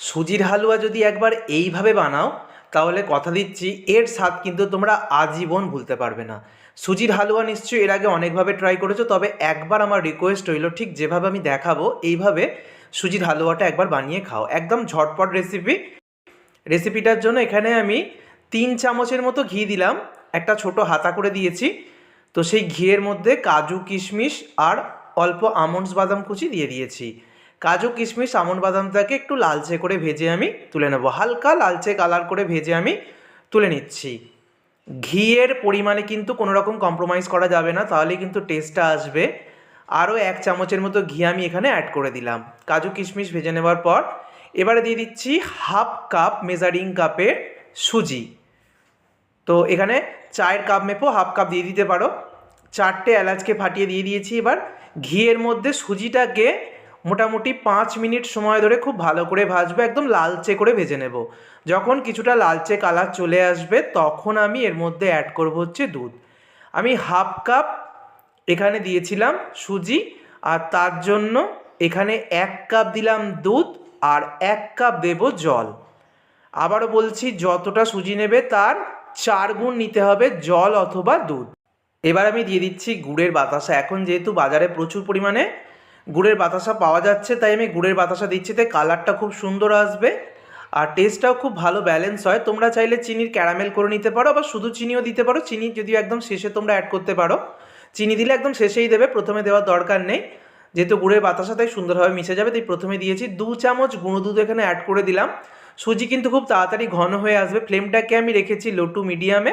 সুজির হালুয়া যদি একবার এইভাবে বানাও, তাহলে কথা দিচ্ছি, এর স্বাদ কিন্তু তোমরা আজীবন ভুলতে পারবে না। সুজির হালুয়া নিশ্চয়ই এর আগে অনেকভাবে ট্রাই করেছ, তবে একবার আমার রিকোয়েস্ট রইল, ঠিক যেভাবে আমি দেখাবো, এইভাবে সুজির হালুয়াটা একবার বানিয়ে খাও। একদম ঝটপট রেসিপি রেসিপিটার জন্য এখানে আমি তিন চামচের মতো ঘি দিলাম, একটা ছোট হাতা করে দিয়েছি। তো সেই ঘিয়ের মধ্যে কাজু, কিশমিশ আর অল্প আমন্ডস বাদাম কুচি দিয়ে দিয়েছি। কাজু কিশমিশ আমন্ড বাদামটাকে একটু লালচে করে ভেজে আমি তুলে নেব। হালকা লালচে কালার করে ভেজে আমি তুলে নিচ্ছি। ঘিয়ের পরিমাণে কিন্তু কোনো রকম কম্প্রোমাইজ করা যাবে না তাহলে কিন্তু টেস্টটা আসবে। আরও এক চামচের মতো ঘি আমি এখানে অ্যাড করে দিলাম। কাজু কিশমিশ ভেজে নেওয়ার পর এবারে দিয়ে দিচ্ছি হাফ কাপ মেজারিং কাপের সুজি। তো এখানে চায়ের কাপ মেপো হাফ কাপ দিয়ে দিতে পারো। চারটে এলাচকে ফাটিয়ে দিয়ে দিয়েছি এবার। ঘিয়ের মধ্যে সুজিটাকে মোটামুটি পাঁচ মিনিট সময় ধরে খুব ভালো করে ভাজবো, একদম লালচে করে ভেজে নেব। যখন কিছুটা লালচে কালার চলে আসবে, তখন আমি এর মধ্যে অ্যাড করব হচ্ছে দুধ। আমি হাফ কাপ এখানে দিয়েছিলাম সুজি, আর তার জন্য এখানে এক কাপ দিলাম দুধ, আর এক কাপ দেব জল। আবারও বলছি, যতটা সুজি নেবে তার চার গুণ নিতে হবে জল অথবা দুধ। এবার আমি দিয়ে দিচ্ছি গুড়ের বাতাসা। এখন যেহেতু বাজারে প্রচুর পরিমাণে গুড়ের বাতাসা পাওয়া যাচ্ছে, তাই আমি গুড়ের বাতাসা দিচ্ছি। তাই কালারটা খুব সুন্দর আসবে আর টেস্টটাও খুব ভালো ব্যালেন্স হয়। তোমরা চাইলে চিনির ক্যারামেল করে নিতে পারো আবার শুধু চিনিও দিতে পারো। চিনি যদিও একদম শেষে তোমরা অ্যাড করতে পারো। চিনি দিলে একদম শেষেই দেবে, প্রথমে দেওয়ার দরকার নেই। যেহেতু গুড়ের বাতাসা তাই সুন্দরভাবে মিশে যাবে, তাই প্রথমে দিয়েছি দু চামচ গুঁড়ো দুধ এখানে অ্যাড করে দিলাম। সুজি কিন্তু খুব তাড়াতাড়ি ঘন হয়ে আসবে। ফ্লেমটাকে আমি রেখেছি লো টু মিডিয়ামে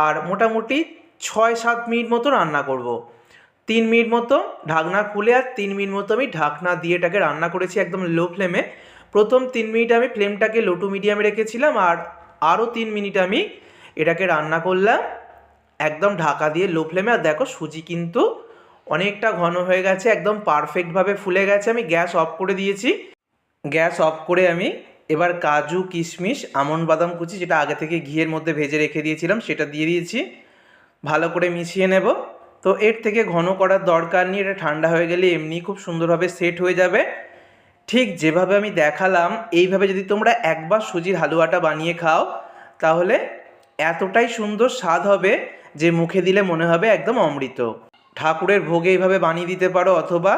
আর মোটামুটি ছয় সাত মিনিট মতো রান্না করব। তিন মিনিট মতো ঢাকনা খুলে আর তিন মিনিট মতো আমি ঢাকনা দিয়ে এটাকে রান্না করেছি একদম লো ফ্লেমে। প্রথম তিন মিনিট আমি ফ্লেমটাকে লো টু মিডিয়ামে রেখেছিলাম আর আরও তিন মিনিট আমি এটাকে রান্না করলাম একদম ঢাকা দিয়ে লো ফ্লেমে। আর দেখো সুজি কিন্তু অনেকটা ঘন হয়ে গেছে, একদম পারফেক্টভাবে ফুলে গেছে। আমি গ্যাস অফ করে দিয়েছি। গ্যাস অফ করে আমি এবার কাজু, কিশমিশ আমন্ড বাদাম কুচি যেটা আগে থেকে ঘিয়ের মধ্যে ভেজে রেখে দিয়েছিলাম সেটা দিয়ে দিয়েছি। ভালো করে মিশিয়ে নেব। তো এর থেকে ঘন করার দরকার নেই, এটা ঠান্ডা হয়ে গেলে এমনি খুব সুন্দরভাবে সেট হয়ে যাবে। ঠিক যেভাবে আমি দেখালাম, এইভাবে যদি তোমরা একবার সুজির হালুয়াটা বানিয়ে খাও, তাহলে এতটাই সুন্দর স্বাদ হবে যে মুখে দিলে মনে হবে একদম অমৃত। ঠাকুরের ভোগে এইভাবে বানিয়ে দিতে পারো, অথবা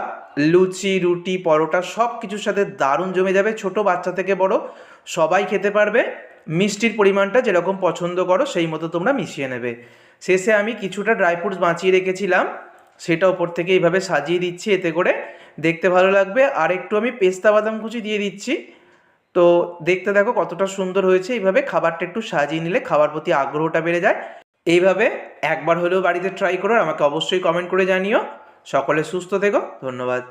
লুচি, রুটি, পরোটা সব কিছুর সাথে দারুণ জমে যাবে, ছোট বাচ্চা থেকে বড় সবাই খেতে পারবে। মিষ্টির পরিমাণটা যেরকম পছন্দ করো, সেই মতো তোমরা মিশিয়ে নেবে। শেষে আমি কিছুটা ড্রাই ফ্রুটস বাঁচিয়ে রেখেছিলাম, সেটা ওপর থেকে এইভাবে সাজিয়ে দিচ্ছি, এতে করে দেখতে ভালো লাগবে। আর একটু আমি পেস্তা বাদাম কুচি দিয়ে দিচ্ছি। তো দেখতে দেখো কতটা সুন্দর হয়েছে, এইভাবে খাবারটা একটু সাজিয়ে নিলে খাবার প্রতি আগ্রহটা বেড়ে যায়। এইভাবে একবার হলেও বাড়িতে ট্রাই করো আমাকে অবশ্যই কমেন্ট করে জানিও। সকলে সুস্থ থেকো, ধন্যবাদ।